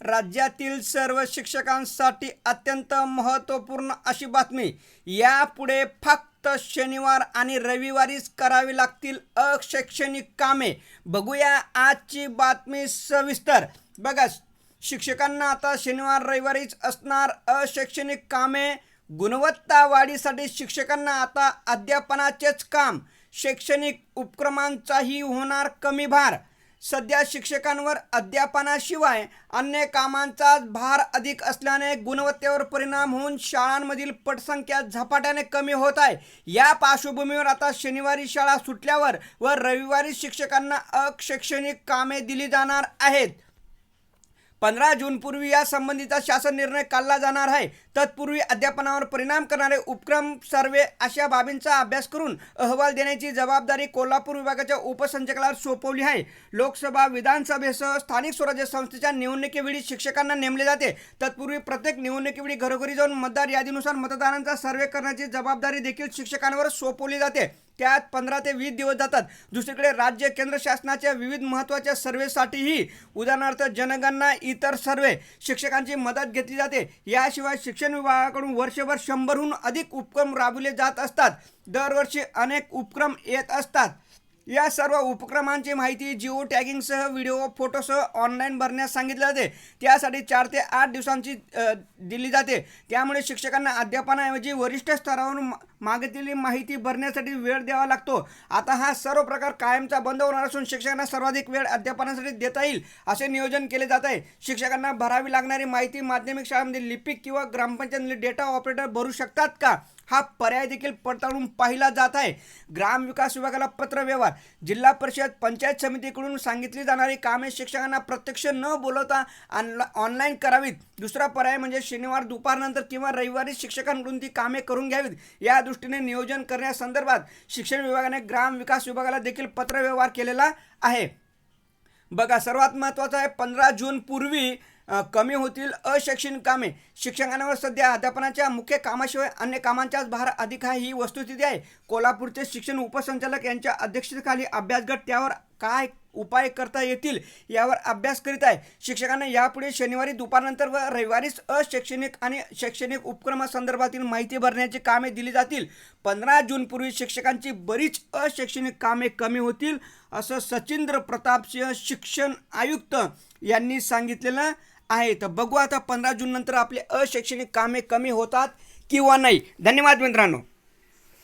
राज्यातील सर्व शिक्षकांसाठी अत्यंत महत्त्वपूर्ण अशी बातमी. यापुढे फक्त शनिवार आणि रविवारीच करावी लागतील अशैक्षणिक कामे. बघूया आजची बातमी सविस्तर. बघा शिक्षकांना आता शनिवार रविवारीच असणार अशैक्षणिक कामे. गुणवत्ता वाढीसाठी शिक्षकांना आता अध्यापनाचेच काम. शैक्षणिक उपक्रमांचाही होणार कमी भार. सध्या शिक्षकांवर अध्यापनाशिवाय अन्य कामांचा भार अधिक असल्याने गुणवत्तेवर परिणाम होऊन शाळांमधील पटसंख्या झपाट्याने कमी होत आहे. या पार्श्वभूमीवर आता शनिवारी शाळा सुटल्यावर व रविवारी शिक्षकांना अशैक्षणिक कामे दिली जाणार आहेत. पंधरा जूनपूर्वी या संबंधीचा शासन निर्णय काढला जाणार आहे. तत्पूर्वी अध्यापनावर परिणाम करणारे उपक्रम सर्वे अशा बाबींचा अभ्यास करून अहवाल देण्याची जबाबदारी कोल्हापूर विभागाच्या उपसंचालकाला सोपवली आहे. लोकसभा विधानसभेसह स्थानिक स्वराज्य संस्थेच्या निवडणुकीवेळी शिक्षकांना नेमले जाते. तत्पूर्वी प्रत्येक निवडणुकीवेळी घरोघरी जाऊन मतदार यादीनुसार मतदारांचा सर्वे करण्याची जबाबदारी देखील शिक्षकांवर सोपवली जाते. त्यात पंधरा ते वीस दिवस जातात. दुसरीकडे राज्य केंद्र शासनाच्या विविध महत्त्वाच्या सर्वेसाठीही उदाहरणार्थ जनगणना इतर सर्वे शिक्षकांची मदत घेतली जाते. याशिवाय शिक्षण विभागाकडून वर्षभर शंभरहून अधिक उपक्रम राबवले जात असतात. दरवर्षी अनेक उपक्रम येत असतात. या सर्व उपक्रमांची माहिती जिओ टॅगिंगसह व्हिडिओ फोटोसह ऑनलाईन भरण्यास सांगितले जाते. त्यासाठी चार ते आठ दिवसांची दिली जाते. त्यामुळे शिक्षकांना अध्यापनाऐवजी वरिष्ठ स्तरावरून मागितलेली माहिती भरण्यासाठी वेळ द्यावा लागतो. आता हा सर्व प्रकार कायमचा बंद होणार असून शिक्षकांना सर्वाधिक वेळ अध्यापनासाठी देता येईल असे नियोजन केले जात आहे. शिक्षकांना भरावी लागणारी माहिती माध्यमिक शाळांमध्ये लिपिक किंवा ग्रामपंचायतमध्ये डेटा ऑपरेटर भरू शकतात का? हा पर्याय देखील पडताळून पाहिला जात आहे. ग्रामविकास विभागाला पत्रव्यवहार जिल्हा परिषद पंचायत समितीकडून सांगितली जाणारी कामे शिक्षकांना प्रत्यक्ष न बोलवता ऑनला ऑनलाईन करावीत. दुसरा पर्याय म्हणजे शनिवार दुपारनंतर किंवा रविवारी शिक्षकांकडून ती कामे करून घ्यावीत. या दृष्टीने नियोजन करण्यासंदर्भात शिक्षण विभागाने ग्राम विकास विभागाला देखील पत्रव्यवहार केलेला आहे. बघा सर्वात महत्त्वाचं आहे पंधरा जून पूर्वी कमी होतील अशैक्षणिक कामे. शिक्षकांवर सध्या अध्यापनाच्या मुख्य कामाशिवाय अन्य कामांचाच भार अधिक आहे ही वस्तुस्थिती आहे. कोल्हापूरचे शिक्षण उपसंचालक यांच्या अध्यक्षतेखाली अभ्यासगट त्यावर काय उपाय करता येतील यावर अभ्यास करीत आहे. शिक्षकांना यापुढे शनिवारी दुपारनंतर व रविवारीच अशैक्षणिक आणि शैक्षणिक उपक्रमासंदर्भातील माहिती भरण्याची कामे दिली जातील. पंधरा जूनपूर्वी शिक्षकांची बरीच अशैक्षणिक कामे कमी होतील असं सचिंद्र प्रतापसिंह शिक्षण आयुक्त यांनी सांगितलेलं आहे. तर बघू आता पंधरा जून नंतर आपले अशैक्षणिक कामे कमी होतात किंवा नाही. धन्यवाद मित्रांनो.